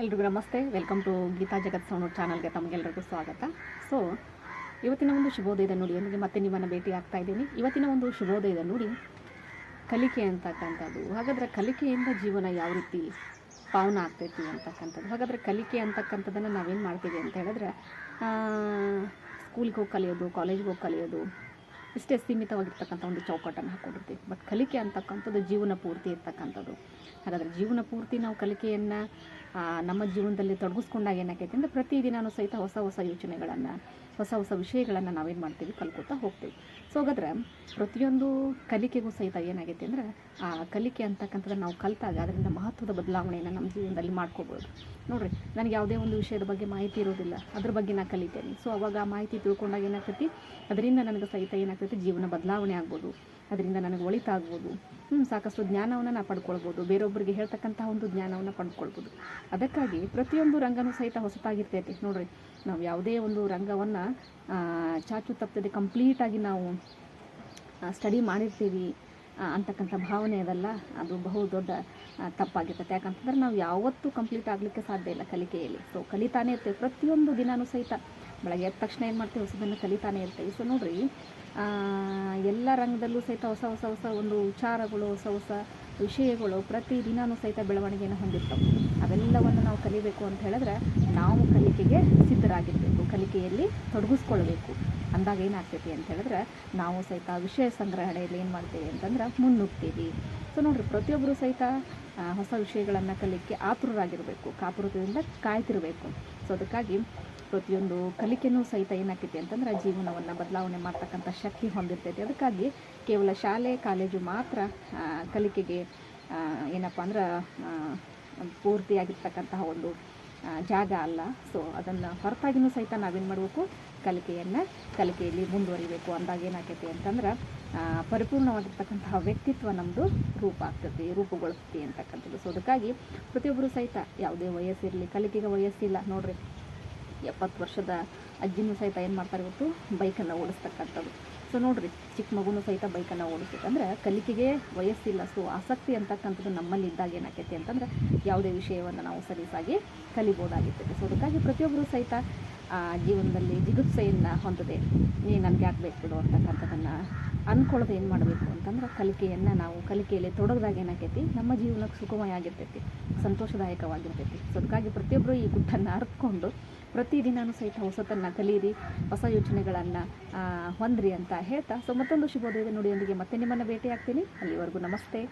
ಎಲ್ರಿಗೂ ನಮಸ್ತೆ. Welcome to Geetha Jagath sound ಚಾನಲ್ಗೆ ತಮಗೆಲ್ಲರಿಗೂ ಸ್ವಾಗತ. ಸೊ ಇವತ್ತಿನ ಒಂದು ಶುಭೋದಯದ ನುಡಿಯೊಂದಿಗೆ ಮತ್ತೆ ನಿಮ್ಮನ್ನು ಭೇಟಿ ಆಗ್ತಾ ಇದ್ದೀನಿ. ಇವತ್ತಿನ ಒಂದು ಶುಭೋದಯದ ನುಡಿ ಕಲಿಕೆ ಅಂತಕ್ಕಂಥದ್ದು. ಹಾಗಾದರೆ ಕಲಿಕೆಯಿಂದ ಜೀವನ ಯಾವ ರೀತಿ ಪಾವನ ಆಗ್ತೈತಿ ಅಂತಕ್ಕಂಥದ್ದು. ಹಾಗಾದರೆ ಕಲಿಕೆ ಅಂತಕ್ಕಂಥದ್ದನ್ನು ನಾವೇನು ಮಾಡ್ತೀವಿ ಅಂತ ಹೇಳಿದ್ರೆ ಸ್ಕೂಲ್ಗೆ ಹೋಗಿ ಕಲಿಯೋದು ಕಾಲೇಜ್ಗೆ ಹೋಗಿ ಕಲಿಯೋದು ಇಷ್ಟೇ ಸೀಮಿತವಾಗಿರ್ತಕ್ಕಂಥ ಒಂದು ಚೌಕಟ್ಟನ್ನು ಹಾಕ್ಕೊಂಡಿರ್ತೀವಿ ಬಟ್ ಕಲಿಕೆ ಅಂತಕ್ಕಂಥದ್ದು ಜೀವನ ಪೂರ್ತಿ ಇರ್ತಕ್ಕಂಥದ್ದು. ಹಾಗಾದರೆ ಜೀವನ ಪೂರ್ತಿ ನಾವು ಕಲಿಕೆಯನ್ನು ನಮ್ಮ ಜೀವನದಲ್ಲಿ ತೊಡಗಿಸ್ಕೊಂಡಾಗ ಏನಾಗೈತೆ ಅಂದರೆ ಪ್ರತಿದಿನವೂ ಸಹಿತ ಹೊಸ ಹೊಸ ಯೋಚನೆಗಳನ್ನು ಹೊಸ ಹೊಸ ವಿಷಯಗಳನ್ನು ನಾವೇನು ಮಾಡ್ತೀವಿ ಕಲ್ಕೋತಾ ಹೋಗ್ತೀವಿ. ಸೊ ಹಾಗಾದ್ರೆ ಪ್ರತಿಯೊಂದು ಕಲಿಕೆಗೂ ಸಹಿತ ಏನಾಗೈತೆ ಅಂದರೆ ಆ ಕಲಿಕೆ ಅಂತಕ್ಕಂಥದ್ದು ನಾವು ಕಲಿತಾಗ ಅದರಿಂದ ಮಹತ್ವದ ಬದಲಾವಣೆಯನ್ನು ನಮ್ಮ ಜೀವನದಲ್ಲಿ ಮಾಡ್ಕೋಬೋದು. ನೋಡಿರಿ, ನನಗೆ ಯಾವುದೇ ಒಂದು ವಿಷಯದ ಬಗ್ಗೆ ಮಾಹಿತಿ ಇರೋದಿಲ್ಲ, ಅದ್ರ ಬಗ್ಗೆ ನಾನು ಕಲಿತೇನೆ. ಸೊ ಅವಾಗ ಆ ಮಾಹಿತಿ ತಿಳ್ಕೊಂಡಾಗ ಏನಾಗ್ತೈತಿ? ಅದರಿಂದ ನನಗೆ ಸಹಿತ ಏನಾಗ್ತೈತಿ? ಜೀವನ ಬದಲಾವಣೆ ಆಗ್ಬೋದು. ಅದರಿಂದ ನನಗೆ ಒಳಿತಾಗ್ಬೋದು. ಹ್ಞೂ ಸಾಕಷ್ಟು ಜ್ಞಾನವನ್ನು ನಾನು ಪಡ್ಕೊಳ್ಬೋದು. ಬೇರೊಬ್ಬರಿಗೆ ಹೇಳ್ತಕ್ಕಂತಹ ಒಂದು ಜ್ಞಾನವನ್ನು ಪಡ್ಕೊಳ್ಬೋದು. ಅದಕ್ಕಾಗಿ ಪ್ರತಿಯೊಂದು ರಂಗನೂ ಸಹಿತ ಹೊಸತಾಗಿರ್ತೈತಿ. ನೋಡ್ರಿ, ನಾವು ಯಾವುದೇ ಒಂದು ರಂಗವನ್ನು ಚಾಚು ತಪ್ಪದೆ ಕಂಪ್ಲೀಟಾಗಿ ನಾವು ಸ್ಟಡಿ ಮಾಡಿರ್ತೀವಿ ಅಂತಕ್ಕಂಥ ಭಾವನೆ ಅದಲ್ಲ. ಅದು ಬಹು ದೊಡ್ಡ ತಪ್ಪಾಗಿರ್ತದೆ ಯಾಕಂತಂದ್ರೆ ನಾವು ಯಾವತ್ತೂ ಕಂಪ್ಲೀಟ್ ಆಗಲಿಕ್ಕೆ ಸಾಧ್ಯ ಇಲ್ಲ ಕಲಿಕೆಯಲ್ಲಿ. ಸೊ ಕಲಿತಾನೇ ಇರ್ತೇವೆ. ಪ್ರತಿಯೊಂದು ದಿನಾನೂ ಸಹಿತ ಬೆಳಗ್ಗೆ ಎದ್ದ ತಕ್ಷಣ ಏನು ಮಾಡ್ತೀವಿ? ಹೊಸದನ್ನು ಕಲಿತಾನೆ ಇರ್ತೀವಿ. ಸೊ ನೋಡ್ರಿ ಎಲ್ಲ ರಂಗದಲ್ಲೂ ಸಹಿತ ಹೊಸ ಹೊಸ ಹೊಸ ಒಂದು ವಿಚಾರಗಳು, ಹೊಸ ಹೊಸ ವಿಷಯಗಳು ಪ್ರತಿ ದಿನಾನೂ ಸಹಿತ ಬೆಳವಣಿಗೆಯನ್ನು ಹೊಂದಿರ್ತವೆ. ಅವೆಲ್ಲವನ್ನು ನಾವು ಕಲಿಬೇಕು ಅಂತ ಹೇಳಿದ್ರೆ ನಾವು ಕಲಿಕೆಗೆ ಸಿದ್ಧರಾಗಿರಬೇಕು. ಕಲಿಕೆಯಲ್ಲಿ ತೊಡಗಿಸ್ಕೊಳ್ಬೇಕು. ಅಂದಾಗ ಏನಾಗ್ತೈತಿ ಅಂತ ಹೇಳಿದ್ರೆ ನಾವು ಸಹಿತ ವಿಷಯ ಸಂಗ್ರಹಣೆಯಲ್ಲಿ ಏನು ಮಾಡ್ತೀವಿ ಅಂತಂದ್ರೆ ಮುನ್ನುಗ್ತೀವಿ. ಸೊ ನೋಡಿರಿ ಪ್ರತಿಯೊಬ್ಬರು ಸಹಿತ ಹೊಸ ವಿಷಯಗಳನ್ನು ಕಲಿಕೆ ಆತುರರಾಗಿರಬೇಕು ಕಾತುರದಿಂದ ಕಾಯ್ತಿರಬೇಕು. ಸೊ ಅದಕ್ಕಾಗಿ ಪ್ರತಿಯೊಂದು ಕಲಿಕೆನೂ ಸಹಿತ ಏನಾಗ್ತೈತಿ ಅಂತಂದ್ರೆ, ಜೀವನವನ್ನು ಬದಲಾವಣೆ ಮಾಡ್ತಕ್ಕಂಥ ಶಕ್ತಿ ಹೊಂದಿರ್ತೈತಿ. ಅದಕ್ಕಾಗಿ ಕೇವಲ ಶಾಲೆ, ಕಾಲೇಜು ಮಾತ್ರ ಕಲಿಕೆಗೆ ಏನಪ್ಪ ಅಂದ್ರೆ ಪೂರ್ತಿಯಾಗಿರ್ತಕ್ಕಂತಹ ಒಂದು ಜಾಗ ಅಲ್ಲ. ಸೊ ಅದನ್ನು ಹೊರತಾಗಿನೂ ಸಹಿತ ನಾವೇನು ಮಾಡಬೇಕು? ಕಲಿಕೆಯನ್ನು ಕಲಿಕೆಯಲ್ಲಿ ಮುಂದುವರಿಬೇಕು. ಅಂದಾಗ ಏನಾಗ್ತೈತಿ ಅಂತಂದ್ರೆ ಪರಿಪೂರ್ಣವಾಗಿರ್ತಕ್ಕಂತಹ ವ್ಯಕ್ತಿತ್ವ ನಮ್ಮದು ರೂಪ ಆಗ್ತೈತಿ ರೂಪುಗೊಳಿಸ್ತೈತಿ ಅಂತಕ್ಕಂಥದ್ದು. ಸೊ ಅದಕ್ಕಾಗಿ ಪ್ರತಿಯೊಬ್ಬರು ಸಹಿತ ಯಾವುದೇ ವಯಸ್ಸಿರಲಿ, ಕಲಿಕೆಗೆ ವಯಸ್ಸಿಲ್ಲ. ನೋಡ್ರಿ, ಎಪ್ಪತ್ತು ವರ್ಷದ ಅಜ್ಜಿನೂ ಸಹಿತ ಏನು ಮಾಡ್ತಾರೆ ಇವತ್ತು? ಬೈಕನ್ನು ಓಡಿಸ್ತಕ್ಕಂಥದ್ದು ಸೊ ನೋಡ್ರಿ ಚಿಕ್ಕ ಮಗುನೂ ಸಹಿತ ಬೈಕನ್ನು ಓಡಿಸ್ತೈತೆ ಅಂದರೆ ಕಲಿಕೆಗೆ ವಯಸ್ಸಿಲ್ಲ, ಸೊ ಆಸಕ್ತಿ ಅಂತಕ್ಕಂಥದ್ದು ನಮ್ಮಲ್ಲಿ ಇದ್ದಾಗ ಏನಾಕೈತಿ ಅಂತಂದ್ರೆ, ಯಾವುದೇ ವಿಷಯವನ್ನು ನಾವು ಸಲೀಸಾಗಿ ಕಲಿಬೋದಾಗಿರ್ತೈತೆ. ಸೊ ಅದಕ್ಕಾಗಿ ಪ್ರತಿಯೊಬ್ಬರು ಸಹಿತ ಜೀವನದಲ್ಲಿ ಜಿಗುಪ್ಸೆಯನ್ನು ಹೊಂದದೆ ನೀ ನನಗೆ ಆಗಬೇಕು ಬಿಡು ಅಂತಕ್ಕಂಥದ್ದನ್ನು ಅಂದ್ಕೊಳ್ಳೋದು ಏನು ಮಾಡಬೇಕು ಅಂತಂದ್ರೆ ಕಲಿಕೆಯನ್ನು ನಾವು ಕಲಿಕೆಯಲ್ಲಿ ತೊಡಗಿದಾಗ ಏನಾಕೈತಿ ನಮ್ಮ ಜೀವನಕ್ಕೆ ಸುಖಮಯ ಆಗಿರ್ತೈತಿ, ಸಂತೋಷದಾಯಕವಾಗಿರ್ತೈತಿ. ಸೊ ಅದಕ್ಕಾಗಿ ಪ್ರತಿಯೊಬ್ಬರು ಈ ಗುಟ್ಟನ್ನು ಅರ್ಥಕೊಂಡು ಪ್ರತಿದಿನಾನು ಸಹಿತ ಹೊಸತನ್ನು ಕಲೀರಿ ಹೊಸ ಯೋಚನೆಗಳನ್ನು ಹೊಂದ್ರಿ ಅಂತ ಹೇಳ್ತಾ. ಸೊ ಮತ್ತೊಂದು ಶುಭೋದಯದ ನುಡಿಯೊಂದಿಗೆ ಮತ್ತೆ ನಿಮ್ಮನ್ನು ಭೇಟಿ ಆಗ್ತೀನಿ ಅಲ್ಲಿವರೆಗೂ ನಮಸ್ತೆ.